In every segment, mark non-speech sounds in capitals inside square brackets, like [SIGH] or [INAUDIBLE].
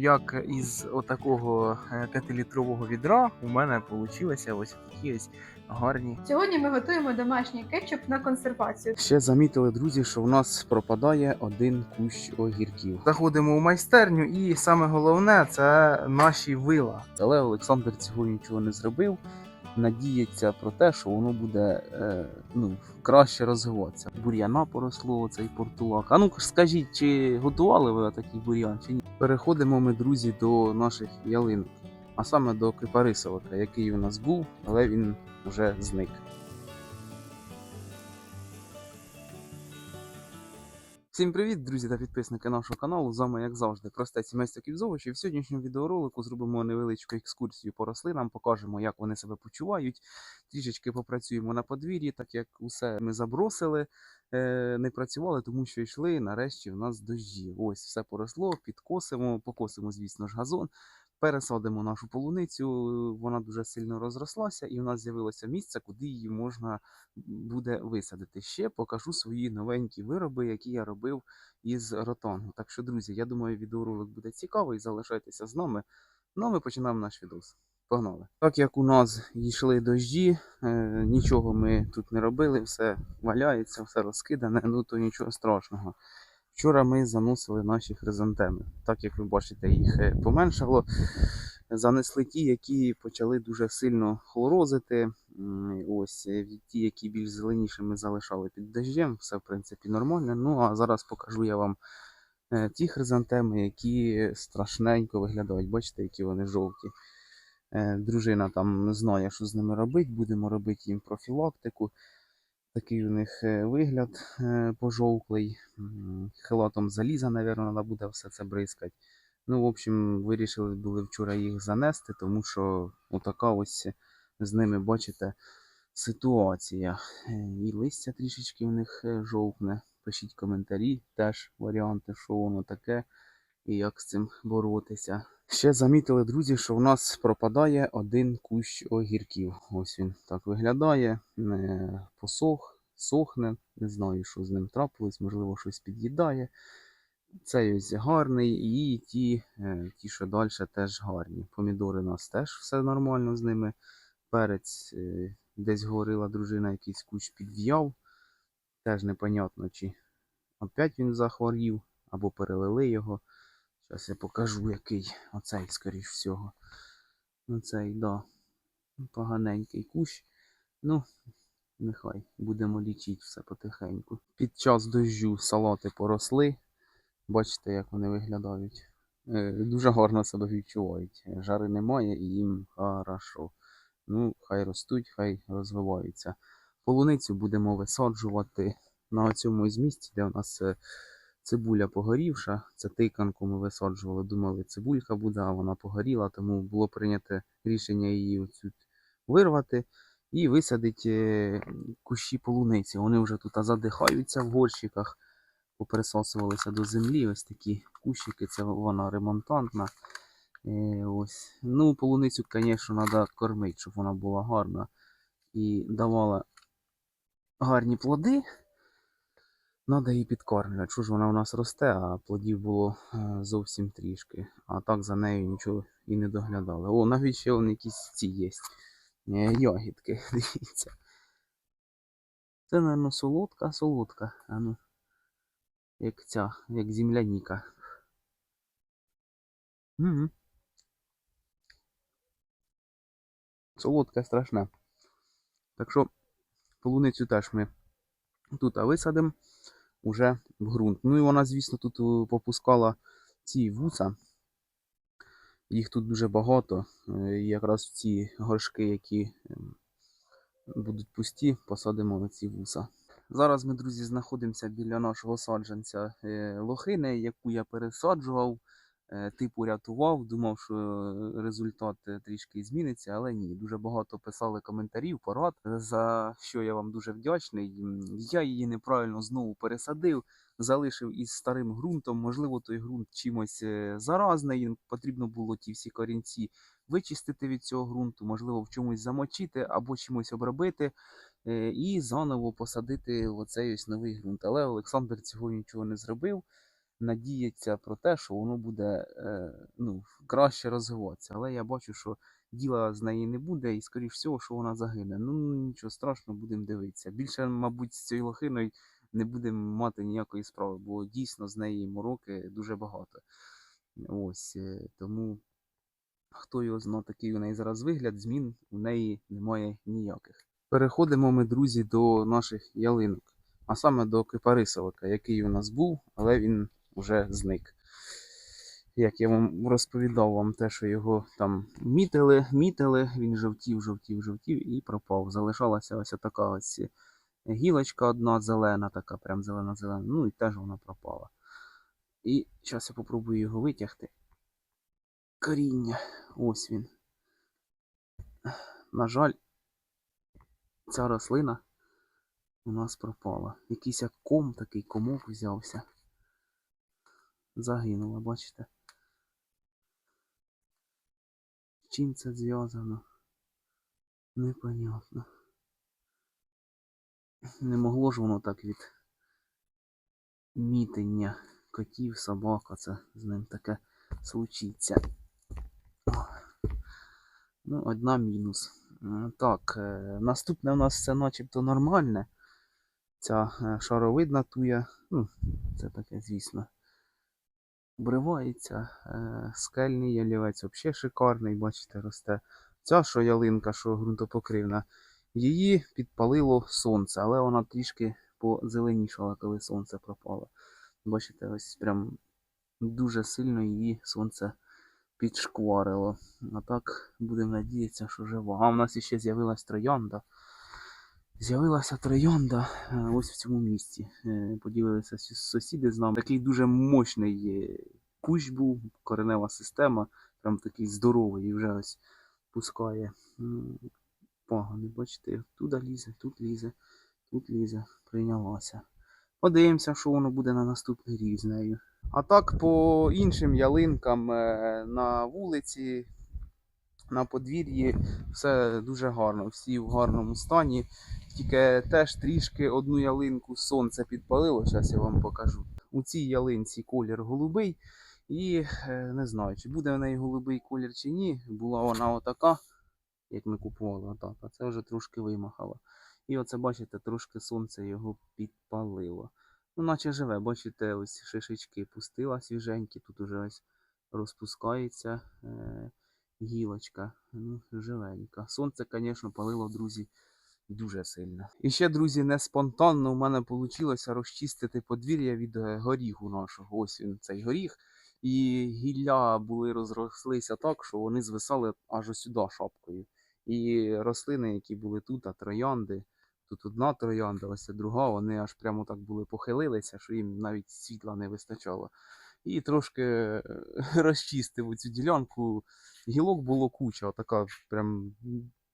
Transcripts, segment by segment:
Як із отакого 5-літрового відра у мене вийшло ось такі ось гарні. Сьогодні ми готуємо домашній кетчуп на консервацію. Ще замітили, друзі, що в нас пропадає один кущ огірків. Заходимо у майстерню, і саме головне це наші вила. Але Олександр цього нічого не зробив. Надіється про те, що воно буде е, ну, краще розвиватися. Бур'яна поросло цей портулак. А ну скажіть, чи готували ви такий бур'ян чи ні? Переходимо ми, друзі, до наших ялинок, а саме до кипарисовика, який у нас був, але він вже зник. Всім привіт, друзі та підписники нашого каналу. З вами, як завжди, простець сімейство Ківзович. І в сьогоднішньому відеоролику зробимо невеличку екскурсію по рослинам, покажемо, як вони себе почувають. Трішечки попрацюємо на подвір'ї, так як усе ми забросили, е, не працювали, тому що йшли нарешті в нас дощі. Ось все поросло, підкосимо, покосимо, звісно ж, газон. Пересадимо нашу полуницю, вона дуже сильно розрослася, і в нас з'явилося місце, куди її можна буде висадити. Ще покажу свої новенькі вироби, які я робив із ротонгу. Так що, друзі, я думаю, відеоролик буде цікавий. Залишайтеся з нами. Ну, а ми починаємо наш відос. Погнали. Так як у нас йшли дощі, е, нічого ми тут не робили, все валяється, все розкидане, ну то нічого страшного. Вчора ми заносили наші хризантеми. Так як ви бачите, їх е, поменшало. Занесли ті, які почали дуже сильно хлорозити. Ось е, ті, які більш зеленіші, ми залишали під дощем. Все в принципі нормально. Ну а зараз покажу я вам е, ті хризантеми, які страшненько виглядають. Бачите, які вони жовті. Дружина там знає, що з ними робити. Будемо робити їм профілактику. Такий у них е, вигляд е, пожовклий. Хилатом заліза, мабуть, треба буде все це бризкати. Ну, в общем, вирішили були вчора їх занести, тому що отака ось з ними, бачите, ситуація. Е, І листя трішечки в них жовтне. Пишіть коментарі, теж варіанти, що воно таке і як з цим боротися. Ще замітили, друзі, що в нас пропадає один кущ огірків. Ось він так виглядає. е, Посох, сохне. Не знаю, що з ним трапилось, можливо, щось під'їдає. Цей ось гарний, і ті, е, ті, що далі, теж гарні. Помідори у нас теж все нормально з ними. Перець е, десь говорила дружина, якийсь кущ підв'яв. Теж непонятно, чи опять він захворів, або перелили його. Зараз я покажу, який оцей, скоріш всього. Оцей, да. Поганенький кущ. Ну, нехай будемо лічити все потихеньку. Під час дощу салати поросли. Бачите, як вони виглядають. Е, Дуже гарно себе відчувають. Жари немає і їм хорошо. Ну, хай ростуть, хай розвиваються. Полуницю будемо висаджувати на цьому із місці, де у нас е, цибуля погорівша. Це тиканку ми висаджували. Думали, цибулька буде, а вона погоріла, тому було прийнято рішення її оцю вирвати і висадити кущі полуниці. Вони вже тут задихаються в горщиках попересосувалися до землі. Ось такі кущики, це вона ремонтантна. Е, ось. Ну, полуницю, звісно, треба кормити, щоб вона була гарна і давала гарні плоди. Треба її підкормлювати. Що ж вона у нас росте, а плодів було е, зовсім трішки. А так за нею нічого і не доглядали. О, навіть ще вон якісь ці є. е, Ягідки, [LAUGHS] дивіться. Це, мабуть, солодка, солодка. А ну як ця, як земляніка. Угу. Солодка страшна. Так що полуницю теж ми тут висадимо уже в ґрунт. Ну і вона, звісно, тут е, попускала ці вуса. Їх тут дуже багато. Е, І якраз в ці горшки, які ем, будуть пусті, посадимо на ці вуса. Зараз ми, друзі, знаходимося біля нашого саджанця е, лохини, яку я пересаджував, типу рятував. Думав, що результат е, трішки зміниться, але ні. Дуже багато писали коментарів, порад, за що я вам дуже вдячний. Я її неправильно знову пересадив, залишив із старим ґрунтом. Можливо, той ґрунт чимось е, заразний. Потрібно було ті всі корінці вичистити від цього ґрунту, можливо, в чомусь замочити або чимось обробити е, і заново посадити оцей ось новий ґрунт. Але Олександр цього нічого не зробив. Надіятися про те, що воно буде е, ну, краще розвиватися. Але я бачу, що діла з неї не буде, і скоріш всього, що вона загине. Ну нічого страшного, будемо дивитися. Більше, мабуть, з цією лохиною не будемо мати ніякої справи, бо дійсно з неї мороки дуже багато. Ось е, тому хто його знає, такий у неї зараз вигляд, змін у неї немає ніяких. Переходимо ми, друзі, до наших ялинок, а саме до кипарисовика, який у нас був, але він вже зник. Як я вам розповідав вам те, що його там мітили, мітили, він жовтів, жовтів, жовтів і пропав. Залишалася ось така ось гілочка одна зелена, така прям зелена-зелена, ну і теж вона пропала. І зараз я попробую його витягти. Коріння. Ось він. На жаль, ця рослина у нас пропала. Якийсь як ком такий комок взявся. Загинула, бачите? З чим це зв'язано? Непонятно. Не могло ж воно так від мітення котів, собак, оце з ним таке случиться. Ну, одна мінус. Так, е, наступне у нас все начебто нормальне. Ця е, шаровидна туя, ну, це таке, звісно, обривається. Е, Скельний ялівець взагалі шикарний, бачите, росте. Ця що ялинка, що ґрунтопокривна, її підпалило сонце, але вона трішки позеленішала, коли сонце пропало. Бачите, ось прям дуже сильно її сонце підшкварило. А так будемо надіятися, що жива. А в нас ще з'явилась троянда. З'явилася троянда е, ось в цьому місці. Е, Поділилися сусіди з нами. Такий дуже мощний е, кущ був, коренева система, прям такий здоровий і вже ось пускає пагони. Бачите, туди лізе, тут лізе, тут лізе, прийнялася. Подивимося, що воно буде на наступний рік з нею. А так по іншим ялинкам на вулиці, на подвір'ї все дуже гарно, всі в гарному стані. Тільки теж трішки одну ялинку сонце підпалило, зараз я вам покажу. У цій ялинці колір голубий. І е, не знаю, чи буде в неї голубий колір чи ні. Була вона отака, як ми купували, а це вже трошки вимахало. І оце, бачите, трошки сонце його підпалило. Ну, наче живе, бачите, ось шишечки пустила свіженькі, тут уже ось розпускається е, гілочка. Ну, живенька. Сонце, звісно, палило, друзі, дуже сильно. І ще, друзі, не спонтанно у мене вийшло розчистити подвір'я від е, горіху нашого. Ось він, цей горіх. І гілля були розрослися так, що вони звисали аж сюди шапкою. І рослини, які були тут, а троянди, тут одна троянда, ось друга, вони аж прямо так були похилилися, що їм навіть світла не вистачало. І трошки е, [LAUGHS] розчистив цю ділянку. Гілок було куча, така прям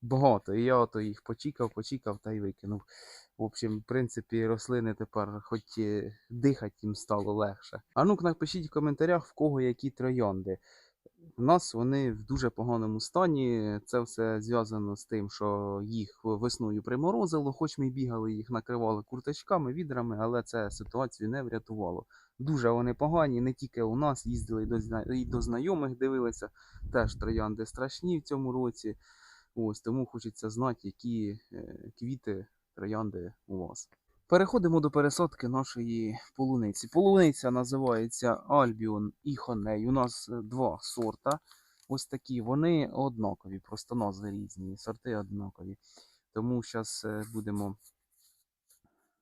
багато. І я ото їх почікав, почікав та й викинув. В общем, в принципі, рослини тепер хоч дихати їм стало легше. А ну напишіть в коментарях, в кого які троянди. У нас вони в дуже поганому стані. Це все зв'язано з тим, що їх весною приморозило, хоч ми бігали, їх накривали курточками, відрами, але це ситуацію не врятувало. Дуже вони погані, не тільки у нас, їздили і до знайомих дивилися. Теж троянди страшні в цьому році. Ось тому хочеться знати, які е, квіти троянди у вас. Переходимо до пересадки нашої полуниці. Полуниця називається Альбіон і Хоней. У нас е, два сорта. Ось такі. Вони однакові, просто назви різні, сорти однакові. Тому зараз будемо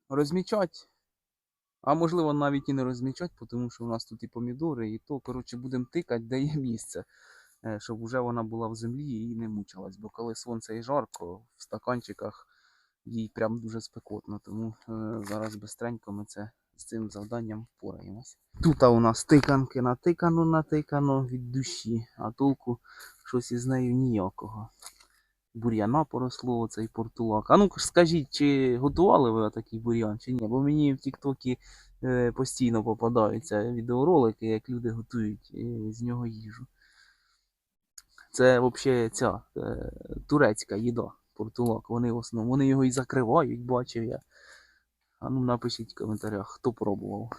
розмічати. А можливо навіть і не розмічати, тому що у нас тут і помідори, і то, коротше, будемо тикати, де є місце, е, щоб вже вона була в землі і не мучилась. Бо коли сонце і жарко, в стаканчиках їй прям дуже спекотно. Тому е, зараз бистренько ми це з цим завданням впораємось. Тут у нас тиканки натикано, натикано від душі, а толку щось із нею ніякого. Бур'яна поросло, оцей портулак. А ну скажіть, чи готували ви такий бур'ян, чи ні? Бо мені в Тіктокі е, постійно попадаються відеоролики, як люди готують е, з нього їжу. Це взагалі ця е, турецька їда, портулак. Вони в основному вони його і закривають, бачив я. А ну напишіть в коментарях, хто пробував.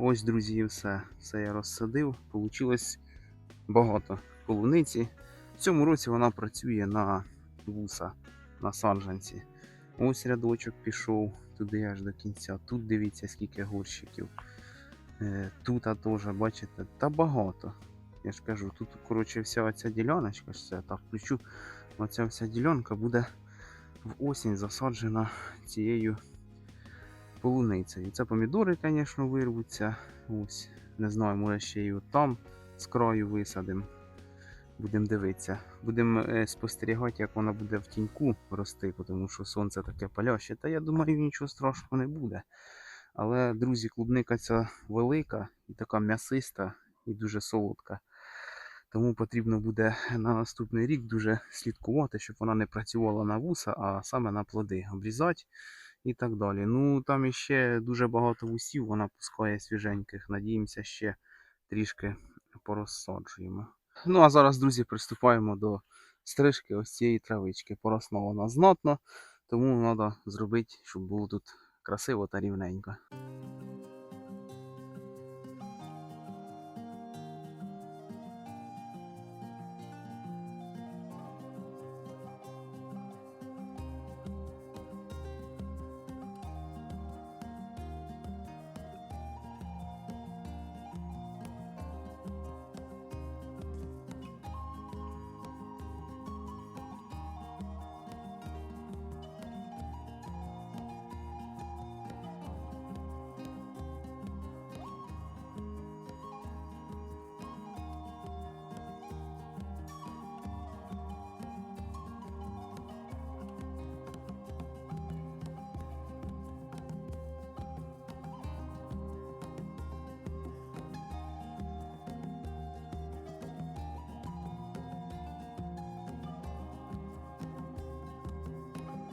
Ось, друзі, все. Все я розсадив. Получилось багато полуниці. В цьому році вона працює на вуса, на саджанці. Ось рядочок пішов туди аж до кінця. Тут дивіться, скільки горщиків. Е, Тут теж, бачите, та багато. Я ж кажу, тут, коротше, вся оця діляночка, це так включу. Оця вся ділянка буде в осінь засаджена цією полуницею. Це помідори, звісно, вирвуться. Ось, не знаю, може ще й там з краю висадимо. Будемо дивитися. Будемо е, спостерігати, як вона буде в тіньку рости, тому що сонце таке паляще. Та я думаю, нічого страшного не буде. Але, друзі, клубника ця велика і така м'ясиста і дуже солодка. Тому потрібно буде на наступний рік дуже слідкувати, щоб вона не працювала на вуса, а саме на плоди обрізати і так далі. Ну там іще дуже багато вусів, вона пускає свіженьких. Надіємося, ще трішки порозсаджуємо. Ну а зараз, друзі, приступаємо до стрижки ось цієї травички. Поросла вона знатно, тому треба зробити, щоб було тут красиво та рівненько.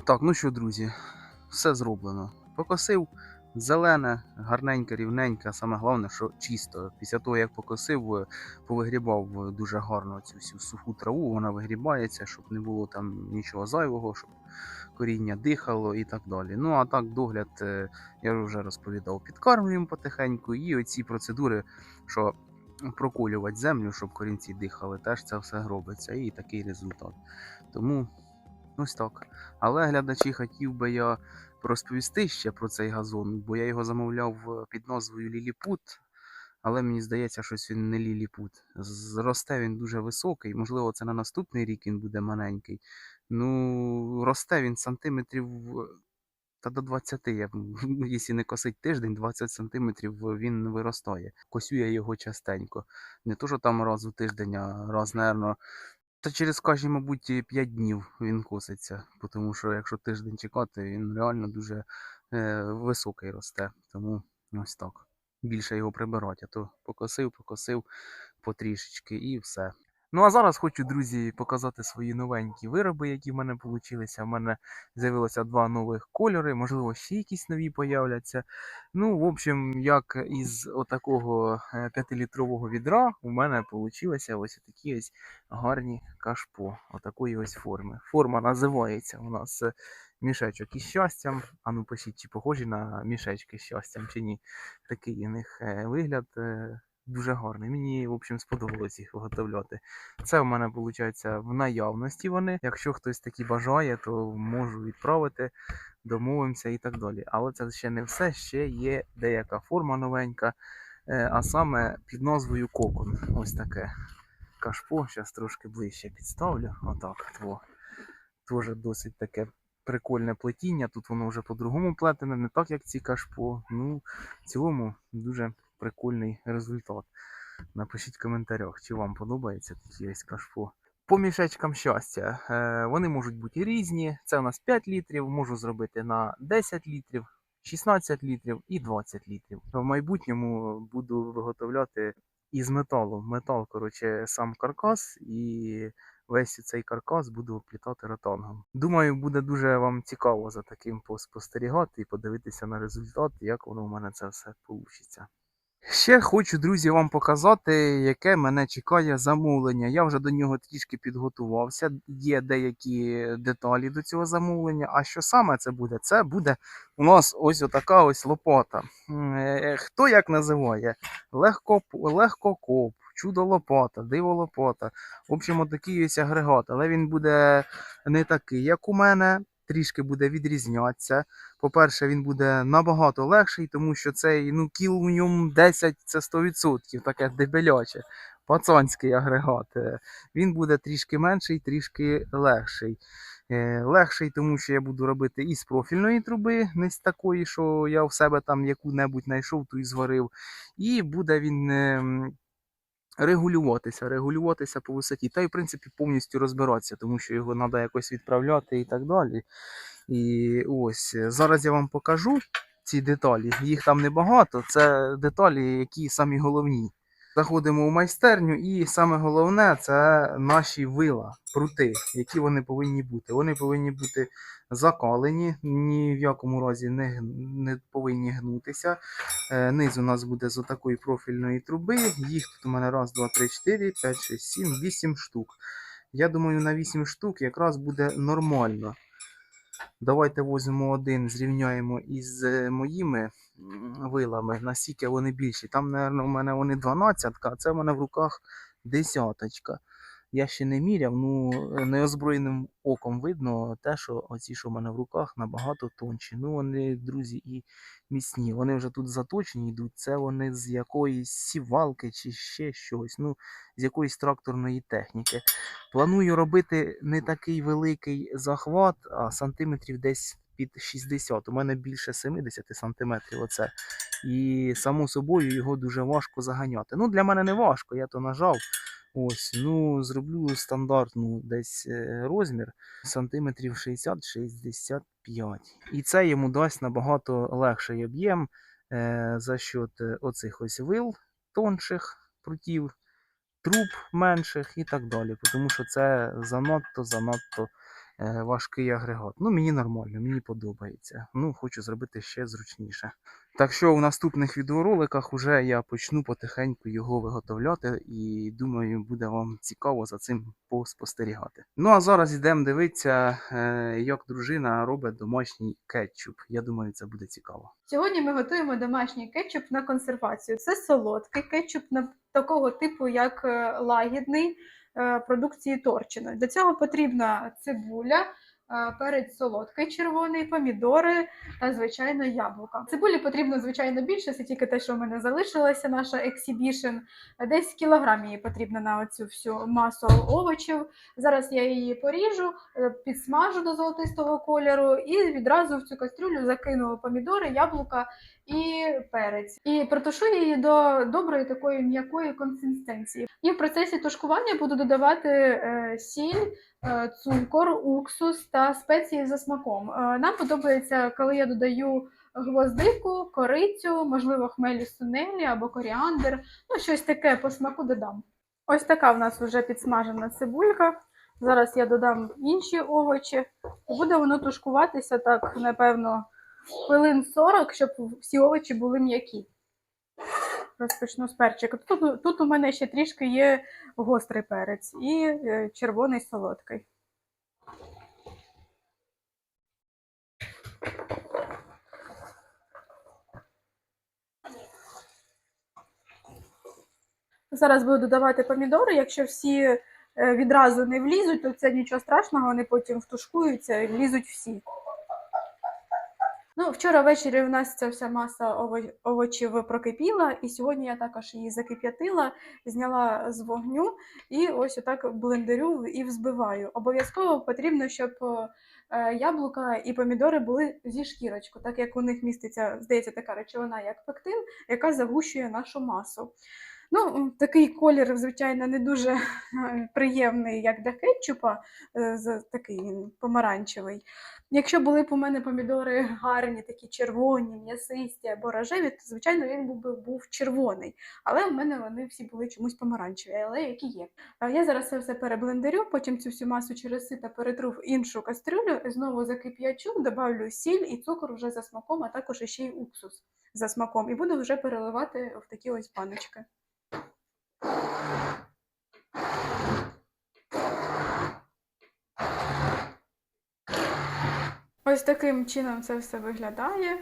Так, ну що, друзі, все зроблено. Покосив зелене, гарненьке, рівненьке. Саме головне, що чисто. Після того, як покосив, е, повигрібав дуже гарно цю всю суху траву, вона вигрібається, щоб не було там нічого зайвого, щоб коріння дихало і так далі. Ну а так, догляд, е, я вже розповідав, підкармлюємо потихеньку, і оці процедури, що проколювати землю, щоб корінці дихали, теж це все робиться. І такий результат. Тому ось так. Але глядачі хотів би я розповісти ще про цей газон, бо я його замовляв е, під назвою Ліліпут. Але мені здається, щось він не ліліпут. Зросте він дуже високий, можливо, це на наступний рік він буде маленький. Ну, росте він сантиметрів е, та до 20. Я, [LAUGHS] якщо не косить тиждень, 20 сантиметрів він виростає. Косю я його частенько. Не то, що там раз у тиждень, а раз, напевно, та через кожні, мабуть, 5 днів він коситься, тому що якщо тиждень чекати, він реально дуже е, високий росте. Тому ось так. Більше його прибирати, а то покосив, покосив потрішечки і все. Ну а зараз хочу, друзі, показати свої новенькі вироби, які в мене вийшли. У мене з'явилося два нових кольори, можливо, ще якісь нові появляться. Ну, в общем, як із отакого 5-літрового відра у мене вийшлися ось такі ось гарні кашпо, отакої ось форми. Форма називається у нас е, мішечок із щастям. А ну пишіть, чи похожі на мішечки з щастям, чи ні. Такий у них е, вигляд е, дуже гарний. Мені, в общем, сподобалось їх виготовляти. Це в мене виходить в наявності вони. Якщо хтось такі бажає, то можу відправити, домовимося і так далі. Але це ще не все, ще є деяка форма новенька, е, а саме під назвою Кокон. Ось таке кашпо. Зараз трошки ближче підставлю. Отак. Во. Теж досить таке прикольне плетіння. Тут воно вже по-другому плетене, не так, як ці кашпо. Ну, в цілому дуже прикольний результат. Напишіть в коментарях, чи вам подобається такі ось кашпо. По мішечкам щастя. Е, вони можуть бути різні. Це у нас 5 літрів, можу зробити на 10 літрів, 16 літрів і 20 літрів. В майбутньому буду виготовляти із металу. Метал, коротше, сам каркас і весь цей каркас буду оплітати ротангом. Думаю, буде дуже вам цікаво за таким поспостерігати і подивитися на результат, як воно у мене це все вийде. Ще хочу, друзі, вам показати, яке мене чекає замовлення. Я вже до нього трішки підготувався. Є деякі деталі до цього замовлення. А що саме це буде? Це буде у нас ось отака ось лопата. Е, Хто як називає? Легко, легкокоп, чудо лопата, диво лопата. В общем, отакий ось агрегат, але він буде не такий, як у мене. Трішки буде відрізнятися. По-перше, він буде набагато легший, тому що цей ну, кіл в ньому 10 це 100%, таке дебеляче. Пацанський агрегат. Е, Він буде трішки менший, трішки легший. Е, Легший, тому що я буду робити із профільної труби, не з такої, що я в себе там яку-небудь знайшов, ту і зварив. І буде він. Регулюватися, регулюватися по висоті, та й в принципі повністю розбиратися, тому що його треба якось відправляти і так далі. І ось зараз я вам покажу ці деталі. Їх там небагато. Це деталі, які самі головні. Заходимо в майстерню, і саме головне це наші вила, прути, які вони повинні бути. Вони повинні бути закалені, ні в якому разі не, не повинні гнутися. Е, Низ у нас буде з отакої профільної труби. Їх тут у мене раз, два, три, чотири, п'ять, шість, сім, вісім штук. Я думаю, на 8 штук якраз буде нормально. Давайте візьмемо один, зрівняємо із е, моїми вилами, наскільки вони більші. Там, мабуть, у мене вони 12, а це в мене в руках десяточка. Я ще не міряв, ну е, неозброєним оком видно те, що оці, що в мене в руках, набагато тонші. Ну, вони, друзі, і міцні. Вони вже тут заточені йдуть. Це вони з якоїсь сівалки чи ще щось. Ну, з якоїсь тракторної техніки. Планую робити не такий великий захват, а сантиметрів десь під 60. У мене більше 70 сантиметрів оце. І само собою його дуже важко заганяти. Ну, для мене не важко, я то нажав. Ось, ну, зроблю стандартну десь е, розмір сантиметрів 60-65. І це йому дасть набагато легший об'єм е, за счет е, оцих ось вил тонших прутів труб менших і так далі. Тому що це занадто занадто е, важкий агрегат. Ну, мені нормально, мені подобається. Ну, хочу зробити ще зручніше. Так що в наступних відеороликах вже я почну потихеньку його виготовляти і думаю, буде вам цікаво за цим поспостерігати. Ну а зараз йдемо дивитися, е, як дружина робить домашній кетчуп. Я думаю, це буде цікаво. Сьогодні ми готуємо домашній кетчуп на консервацію. Це солодкий кетчуп на такого типу, як е, лагідний е, продукції Торчино. Для цього потрібна цибуля, перець солодкий червоний, помідори та звичайно яблука. Цибулі потрібно звичайно більше, це тільки те, що в мене залишилося, наша ексібішн. Десь кілограм її потрібно на оцю всю масу овочів. Зараз я її поріжу, е, підсмажу до золотистого кольору і відразу в цю кастрюлю закину помідори, яблука і перець. І протушу її до доброї такої м'якої консистенції. І в процесі тушкування буду додавати е, сіль, цукор, уксус та спеції за смаком. Е, нам подобається, коли я додаю гвоздику, корицю, можливо, хмелі сунелі або коріандр. Ну, щось таке по смаку додам. Ось така в нас вже підсмажена цибулька. Зараз я додам інші овочі. Буде воно тушкуватися так, напевно, хвилин 40, щоб всі овочі були м'які. Розпочну з перчика. Тут, тут у мене ще трішки є гострий перець і е, червоний солодкий. Зараз буду додавати помідори. Якщо всі е, відразу не влізуть, то це нічого страшного, вони потім втушкуються і влізуть всі. Ну, вчора ввечері у нас ця вся маса овочів прокипіла, і сьогодні я також її закип'ятила, зняла з вогню і ось отак блендерю і взбиваю. Обов'язково потрібно, щоб е, яблука і помідори були зі шкірочку, так як у них міститься, здається, така речовина, як пектин, яка загущує нашу масу. Ну, такий колір, звичайно, не дуже е, приємний, як для кетчупа, е, такий помаранчевий. Якщо були б у мене помідори гарні, такі червоні, м'ясисті або рожеві, то звичайно він був би був червоний. Але в мене вони всі були чомусь помаранчеві, але які є. Я зараз це все переблендерю, потім цю всю масу через сито перетру в іншу кастрюлю, знову закип'ячу, добавлю сіль і цукор вже за смаком, а також ще й уксус за смаком. І буду вже переливати в такі ось баночки. Ось таким чином це все виглядає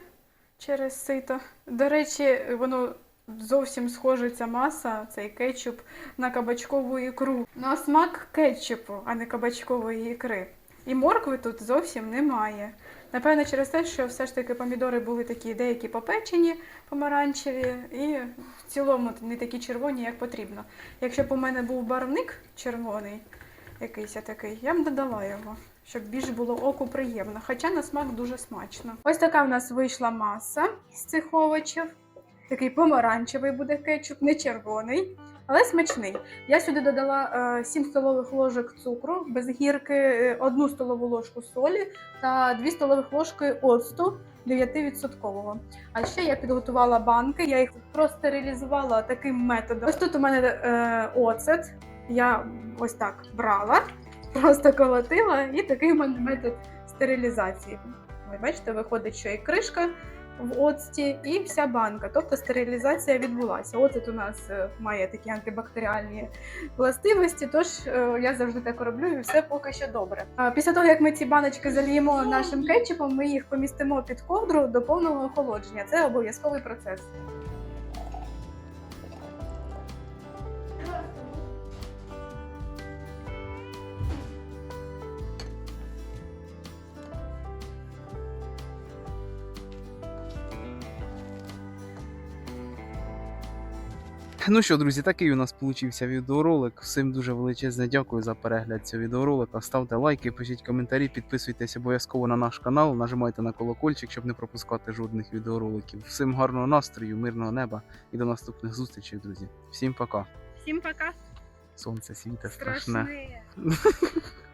через сито. До речі, воно зовсім схоже ця маса, цей кетчуп на кабачкову ікру. На смак кетчупу, а не кабачкової ікри. І моркви тут зовсім немає. Напевно, через те, що все ж таки помідори були такі деякі попечені, помаранчеві, і в цілому не такі червоні, як потрібно. Якщо б у мене був барвник червоний, якийсь такий, я б додала його, щоб більш було оку приємно. Хоча на смак дуже смачно. Ось така в нас вийшла маса з цих овочів. Такий помаранчевий буде кетчуп, не червоний, але смачний. Я сюди додала е, 7 столових ложок цукру без гірки, 1 столову ложку солі та 2 столових ложки оцту 9%. А ще я підготувала банки, я їх простерилізувала таким методом. Ось тут у мене е, оцет. Я ось так брала, просто колотила, і такий метод стерилізації. Ви бачите, виходить, що і кришка в оцті, і вся банка. Тобто стерилізація відбулася. Оцет у нас е, має такі антибактеріальні властивості, тож е, я завжди так роблю, і все поки що добре. Після того, як ми ці баночки заліємо нашим кетчупом, ми їх помістимо під ковдру до повного охолодження. Це обов'язковий процес. Ну що, друзі, такий у нас получився відеоролик. Всім дуже величезне дякую за перегляд цього відеоролика. Ставте лайки, пишіть коментарі, підписуйтесь обов'язково на наш канал, нажимайте на колокольчик, щоб не пропускати жодних відеороликів. Всім гарного настрою, мирного неба і до наступних зустрічей, друзі. Всім пока. Всім пока! Сонце світе страшне. Страшне. [LAUGHS]